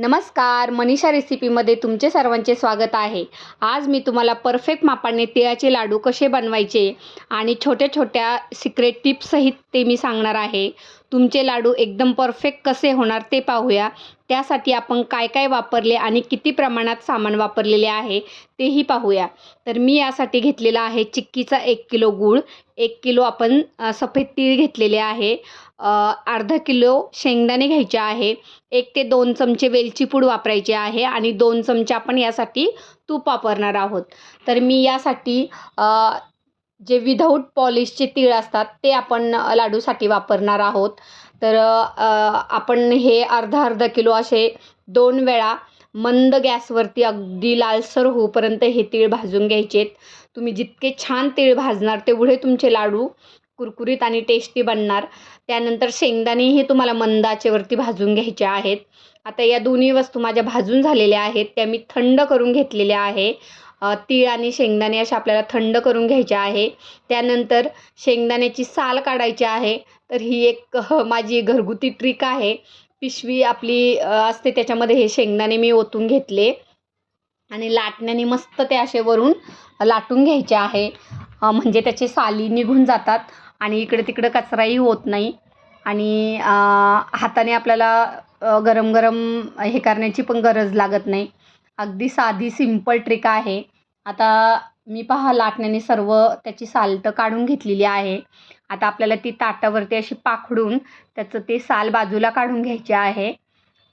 नमस्कार मनीषा रेसिपीमध्ये तुमचे सर्वांचे स्वागत आहे. आज मी तुम्हाला परफेक्ट मापाने तिळाचे लाडू कसे बनवायचे आणि छोट्या छोट्या सिक्रेट टिप्ससहित ते मी सांगणार आहे. तुमचे लाडू एकदम परफेक्ट कसे होणार ते पाहूया. त्यासाठी आपण काय काय वापरले आणि किती प्रमाणात सामान वापरलेले आहे तेही पाहूया. तर मी यासाठी घेतलेला आहे चिक्कीचा एक किलो गूळ. एक किलो आपण सफेद तीळ घेतलेले आहे. अर्धा किलो शेंगदाणे घ्यायचे आहे. एक ते दोन चमचे वेलची पूड आहे आणि दोन चमचे आपण यासाठी तूप वापरणार आहोत. तर मी यासाठी जे विदाऊट पॉलिशचे तीळ असतात ते आपण लाडूसाठी वापरणार आहोत. तर आपण हे अर्धा अर्धा किलो असे दोन वेळा मंद गॅसवरती अगदी लालसर होऊपर्यंत हे तीळ भाजून घ्यायचेत. तुम्ही जितके छान तीळ भाजणार तेवढे तुमचे लाडू कुरकुरीत आणि टेस्टी बनणार. त्यानंतर शेंगदाणेही तुम्हाला मंदाचेवरती भाजून घ्यायचे आहेत. आता या दोन्ही वस्तू माझ्या भाजून झालेल्या आहेत. त्या मी थंड करून घेतलेल्या आहे. तीळ आणि शेंगदाणे अशा आपल्याला थंड करून घ्यायचे आहे. त्यानंतर शेंगदाण्याची साल काढायची आहे. तर ही एक माझी घरगुती ट्रिक आहे. पिशवी आपली असते त्याच्यामध्ये हे शेंगदाणे मी ओतून घेतले. आणि लाटण्याने मस्त ते असे वरून लाटून घ्यायचे आहे. म्हणजे त्याचे साली निघून जातात आणि इकडे तिकडं कचराही होत नाही. आणि हाताने आपल्याला गरम गरम हे करण्याची पण गरज लागत नाही. अगदी साधी सिंपल ट्रिक आहे. आता मी पहा लाटण्याने सर्व त्याची साल्ट काढून घेतलेली आहे. आता आपल्याला ती ताटावरती अशी पाखडून त्याचं ते साल बाजूला काढून घ्यायचे आहे.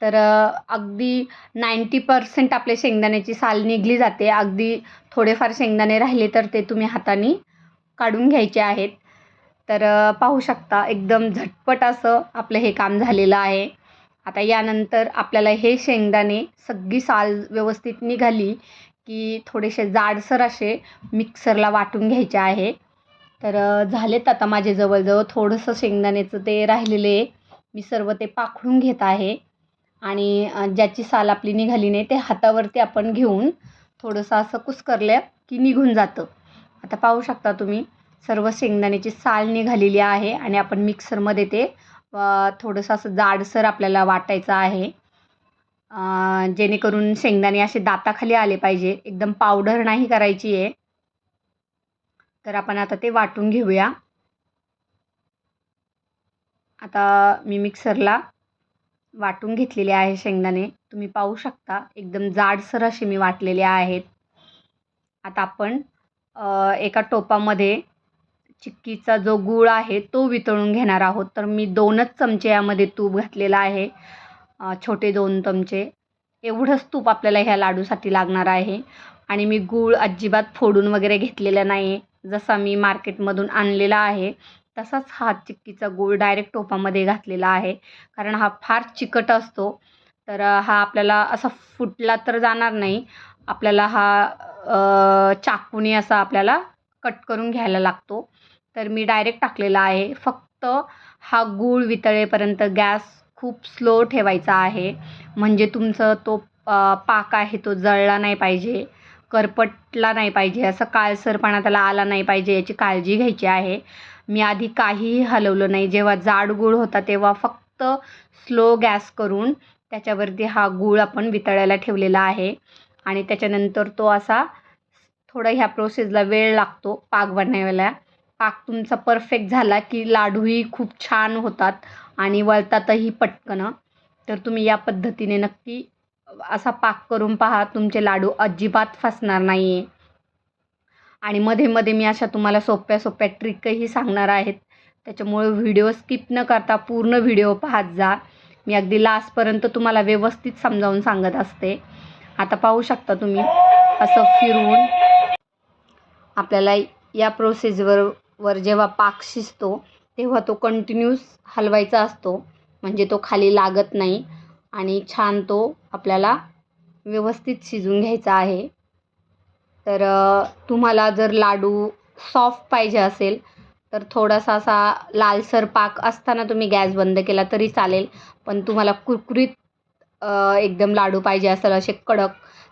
तर अगदी नाईंटी पर्सेंट आपल्या शेंगदाण्याची साल निघली जाते. अगदी थोडेफार शेंगदाणे राहिले तर ते तुम्ही हाताने काढून घ्यायचे आहेत. तर पाहू शकता एकदम झटपट असं आपलं हे काम झालेलं आहे. आता यानंतर आपल्याला हे शेंगदाणे सगळी साल व्यवस्थित निघाली की थोडेसे जाडसर असे मिक्सरला वाटून घ्यायचे आहे. तर झालेत आता माझे जवळजवळ थोडंसं शेंगदाण्याचं ते राहिलेले मी सर्व ते पाखडून घेत आहे. आणि ज्याची साल आपली निघाली नाही ते हातावरती आपण घेऊन थोडंसं असं कुस्करलं की निघून जातं. आता पाहू शकता तुम्ही सर्व शेंगदाण्याची साल निघालेली आहे आणि आपण मिक्सरमध्ये ते थोडंसं असं जाडसर आपल्याला वाटायचं आहे. जेणेकरून शेंगदाणे असे दाताखाली आले पाहिजे. एकदम पावडर नाही करायची आहे. तर आपण आता ते वाटून घेऊया. आता मी मिक्सरला वाटून घेतलेले आहे शेंगदाणे. तुम्ही पाहू शकता एकदम जाडसर असे मी वाटलेले आहेत. आता आपण एका टोपामध्ये चिक्कीचा जो गूळ आहे तो वितळून घेणार आहोत. तर मी दोनच चमचे यामध्ये तूप घातलेलं आहे. छोटे दोन चमचे. एवढंच तूप आपल्याला ह्या लाडूसाठी लागणार आहे. आणि मी गूळ अजिबात फोडून वगैरे घेतलेला नाही जसा मी मार्केटमधून आणलेला आहे तसाच हा चिक्कीचा गूळ डायरेक्ट टोपामध्ये घातलेला आहे. कारण हा फार चिकट असतो. तर हा आपल्याला असा फुटला तर जाणार नाही. आपल्याला हा चाकूने असा आपल्याला कट करून घ्यायला लागतो. तर मी डायरेक्ट टाकलेला आहे. फक्त हा गूळ वितळेपर्यंत गॅस खूप स्लो ठेवायचा आहे. म्हणजे तुमचं तो पाक आहे तो जळला नाही पाहिजे करपटला नाही पाहिजे असं काळसरपणा त्याला आला नाही पाहिजे याची काळजी घ्यायची आहे. मी आधी काहीही हलवलं नाही. जेव्हा जाड गूळ होता तेव्हा फक्त स्लो गॅस करून त्याच्यावरती हा गूळ आपण वितळायला ठेवलेला आहे. आणि त्याच्यानंतर तो असा थोडा ह्या प्रोसेसला वेळ लागतो पाक बनवायला. पाक तुमचा परफेक्ट झाला की लाडूही खूप छान होतात आणि वळतातही पटकन. तर तुम्ही या पद्धतीने नक्की असा पाक करून पहा तुमचे लाडू अजिबात फसणार नाही आहे आणि मध्ये मध्ये मी अशा तुम्हाला सोप्या सोप्या ट्रिकही सांगणार आहेत. त्याच्यामुळे व्हिडिओ स्किप न करता पूर्ण व्हिडिओ पाहत जा. मी अगदी लास्टपर्यंत तुम्हाला व्यवस्थित समजावून सांगत असते. आता पाहू शकता तुम्ही असं फिरवून आपल्याला या प्रोसेसवर वर जेव्हा पाक शिजतो तेव्हा तो कंटिन्यूस हलवायचा असतो. म्हणजे तो खाली लागत नाही. आणि छान तो आपल्याला व्यवस्थित शिजून घ्यायचा आहे. तर तुम्हाला जर लाडू सॉफ्ट पाहिजे असेल तर थोडासा असा लालसर पाक असताना तुम्ही गॅस बंद केला तरी चालेल. पण तुम्हाला कुरकुरीत एकदम लाडू पाहिजे असेल असे कडक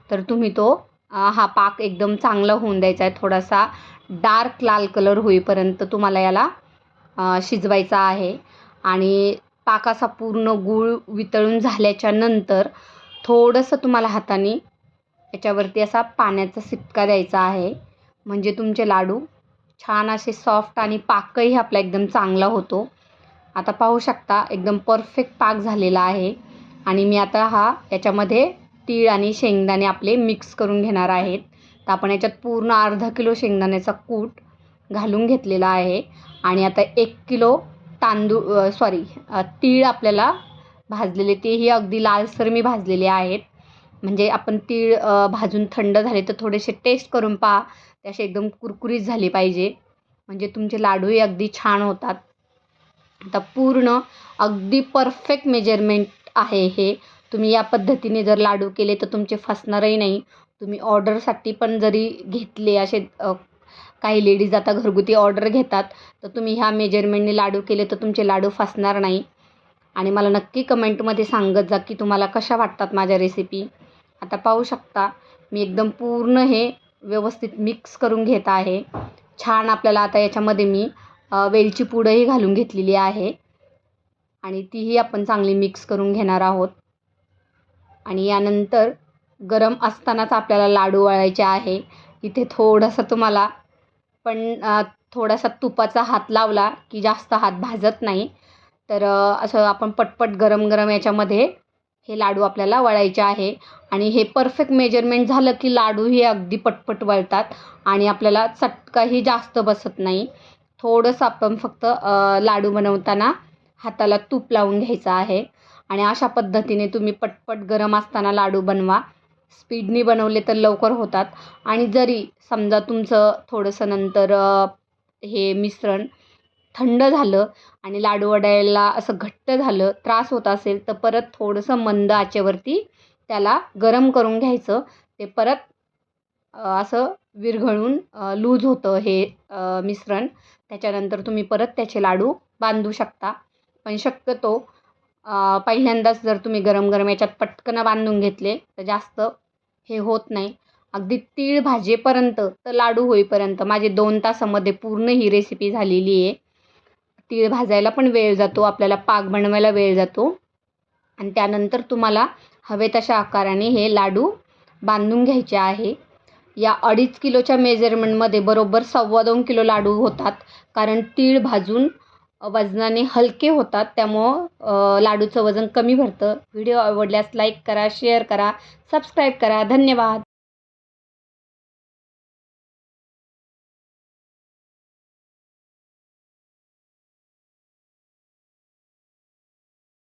तर तुम्ही तो हा पाक एकदम चांगला होऊन द्यायचा आहे. थोडासा डार्क लाल कलर होईपर्यंत तुम्हाला याला शिजवायचा आहे. आणि पाक असा पूर्ण गूळ वितळून झाल्याच्यानंतर थोडंसं तुम्हाला हाताने याच्यावरती असा पाण्याचा सिपका द्यायचा आहे. म्हणजे तुमचे लाडू छान असे सॉफ्ट आणि पाकही आपला एकदम चांगला होतो. आता पाहू शकता एकदम परफेक्ट पाक झालेला आहे. आणि मी आता हा याच्यामध्ये तीळ आणि शेंगदाणे आपले मिक्स करून घेणार आहेत. तर आपण याच्यात पूर्ण अर्धा किलो शेंगदाण्याचा कूट घालून घेतलेला आहे. आणि आता एक किलो तांदूळ सॉरी तीळ आपल्याला भाजलेले तेही अगदी लालसर मी भाजलेले आहेत. म्हणजे आपण तीळ भाजून थंड झाले तर थोडेसे टेस्ट करून पहा. ते असे एकदम कुरकुरीत झाले पाहिजे. म्हणजे तुमचे लाडूही अगदी छान होतात. आता पूर्ण अगदी परफेक्ट मेजरमेंट आहे हे. तुम्ही या पद्धतीने जर लाडू केले तर तुमचे फसणारही नाही. तुम्ही ऑर्डरसाठी पण जरी घेतले असे काही लेडीज आता घरगुती ऑर्डर घेतात तर तुम्ही ह्या मेजरमेंटने लाडू केले तर तुमचे लाडू फसणार नाही. आणि मला नक्की कमेंटमध्ये सांगत जा की तुम्हाला कशा वाटतात माझ्या रेसिपी आता पाहू शकता मी एकदम पूर्ण हे व्यवस्थित मिक्स करून घेत आहे. छान आपल्याला आता याच्यामध्ये मी वेलची पूडही घालून घेतलेली आहे. आणि तीही आपण चांगली मिक्स करून घेणार आहोत. आणि यानंतर गरम असतानाच आपल्याला लाडू वळायचे आहे. इथे थोडंसं तुम्हाला पण थोडासा तुपाचा हात लावला की जास्त हात भाजत नाही. तर असं आपण पटपट गरम गरम याच्यामध्ये हे लाडू आपल्याला वळायचे आहे. आणि हे परफेक्ट मेजरमेंट झालं की लाडूही अगदी पटपट वळतात आणि आपल्याला चटकाही जास्त बसत नाही. थोडंसं आपण फक्त लाडू बनवताना हाताला तूप लावून घ्यायचं आहे. आणि अशा पद्धतीने तुम्ही पटपट गरम असताना लाडू बनवा. स्पीडनी बनवले तर लवकर होतात. आणि जरी समजा तुमचं थोडंसं नंतर हे मिश्रण थंड झालं आणि लाडू वडायला असं घट्ट झालं त्रास होत असेल तर परत थोडंसं मंद आचेवरती त्याला गरम करून घ्यायचं. ते परत असं विरघळून लूज होतं हे मिश्रण. त्याच्यानंतर तुम्ही परत त्याचे लाडू बांधू शकता. पण शक्यतो पहिल्यांदाच जर तुम्ही गरम गरम याच्यात पटकन बांधून घेतले तर जास्त हे होत नाही. अगदी तीळ भाजेपर्यंत तर लाडू होईपर्यंत. माझे दोन तासामध्ये पूर्ण ही रेसिपी झालेली आहे. तीळ भाजायला पण वेळ जातो आपल्याला पाक बनवायला वेळ जातो. आणि त्यानंतर तुम्हाला हवे तशा आकाराने हे लाडू बांधून घ्यायचे आहे. या अडीच किलोच्या मेजरमेंटमध्ये बरोबर सव्वा दोन किलो लाडू होतात. कारण तीळ भाजून वजनाने हलके होतात त्यामुळं लाडूचं वजन कमी भरतं. व्हिडिओ आवडल्यास लाईक करा शेअर करा सबस्क्राईब करा. धन्यवाद.